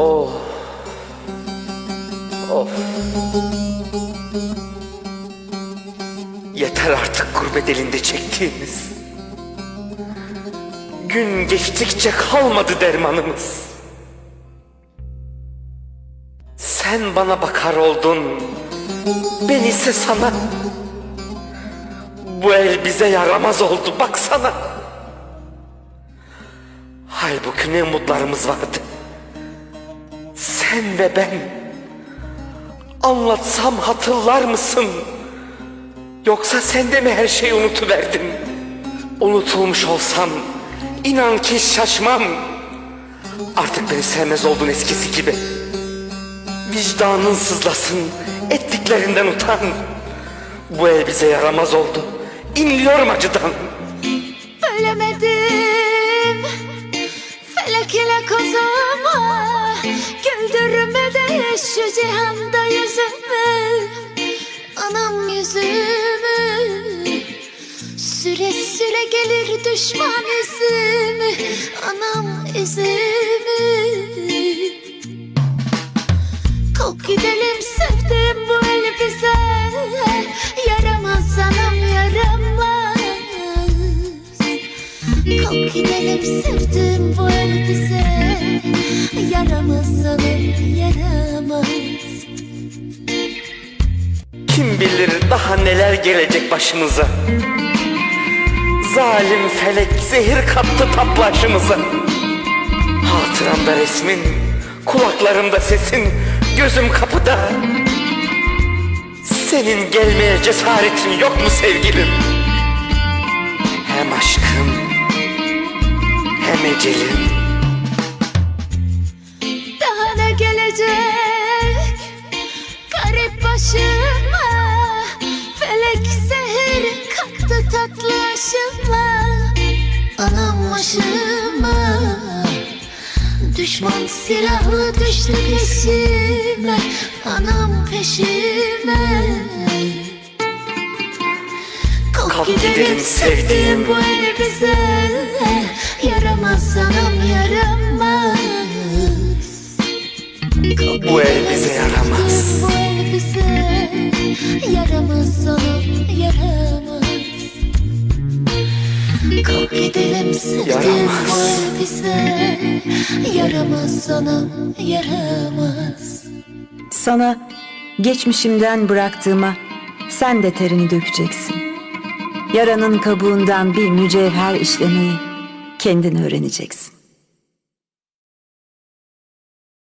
Oh. Of. Yeter artık gurbet elinde çektiğimiz. Gün geçtikçe kalmadı dermanımız. Sen bana bakar oldun. Ben ise sana. Bu el bize yaramaz oldu baksana. Halbuki ne umutlarımız vardı. Sen ve ben. Anlatsam hatırlar mısın? Yoksa sen de mi her şeyi unutuverdin? Unutulmuş olsam inan ki şaşmam. Artık beni sevmez oldun eskisi gibi. Vicdanın sızlasın, ettiklerinden utan. Bu el bize yaramaz oldu. İnliyorum acıdan. De şu cihanda yüzümü Anam yüzümü. Süre süre gelir düşman izimi Anam izimi Kalk gidelim sevdim bu el bize. Yaramaz anam yaramaz. Kalk gidelim sevdim bu el Kim bilir daha neler gelecek başımıza. Zalim felek zehir kattı taplaşımıza. Hatıramda resmin, kulaklarımda sesin, gözüm kapıda. Senin gelmeye cesaretin yok mu sevgilim? Hem aşkım, hem ecelim. Daha ne gelecek garip başıma tatlı aşıma Anam başıma. Düşman silahı düştü peşime Anam peşime. Kalk gidelim sevdiğim. bu el bize Yaramaz anam yaramaz. Kalk Bu el gidelim bize yaramaz. Bu el bize Yaramaz anam yaramaz Kalk gidelim sevdiğim Yaramaz. anam yaramaz Sana geçmişimden bıraktığıma sen de terini dökeceksin. Yaranın kabuğundan bir mücevher işlemeyi kendin öğreneceksin.